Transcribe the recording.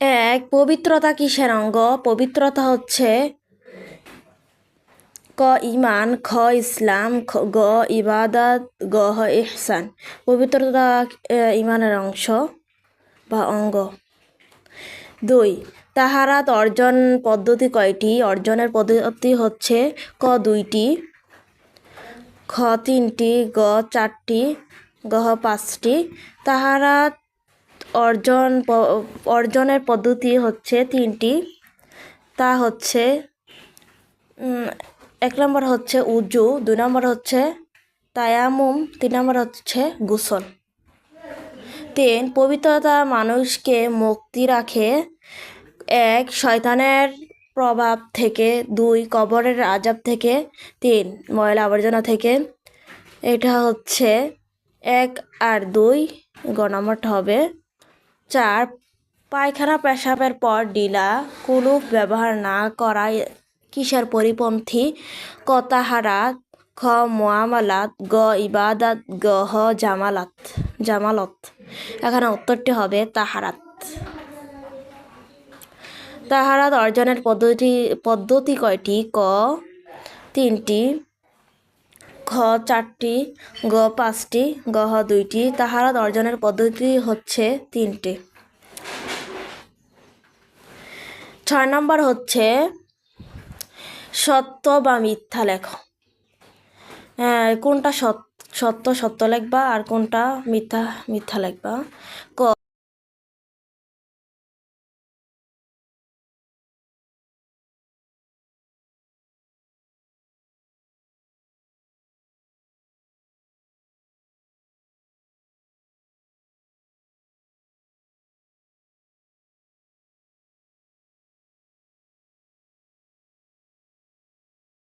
এক, পবিত্রতা কিসের অঙ্গ? পবিত্রতা হচ্ছে ক ইমান খ, ইসলাম গ, ইবাদত, গ ইহসান। পবিত্রতা ইমানের অংশ বা অঙ্গ। দুই, তাহারাত অর্জন পদ্ধতি কয়টি? অর্জনের পদ্ধতি হচ্ছে ক, দুইটি, খ, তিনটি, গ, চারটি, গ পাঁচটি। তাহারাত অর্জন অর্জনের পদ্ধতি হচ্ছে তিনটি। তা হচ্ছে এক নম্বর হচ্ছে উজু, দুই নম্বর হচ্ছে তায়ামুম, তিন নম্বর হচ্ছে গোসল। তিন, পবিত্রতা মানুষকে মুক্তি রাখে। এক, শয়তানের প্রভাব থেকে। দুই, কবরের আজাব থেকে। তিন, ময়লা আবর্জনা থেকে। এটা হচ্ছে এক আর দুই গ নম্বরটা হবে। চার পায়খানা পেশাবের পর ডিলা কুলুপ ব্যবহার না করা কিসের পরিপন্থী? ক তাহারাত খ মোয়ামালাত, গ, ইবাদাত, গ, হ, জামালাত, জামালত। এখানে উত্তরটি হবে তাহারাত। তাহারাত অর্জনের পদ্ধতি পদ্ধতি কয়টি? ক, তিনটি খ, চারটি, গ, পাঁচটি, গ, হ, দুইটি তাহারাত অর্জনের পদ্ধতি হচ্ছে তিনটি। ছয় নম্বর হচ্ছে সত্য বা মিথ্যা লেখ। কোনটা সত- সত্য সত্য লেখবা আর কোনটা মিথ্যা মিথ্যা লেখবা? ক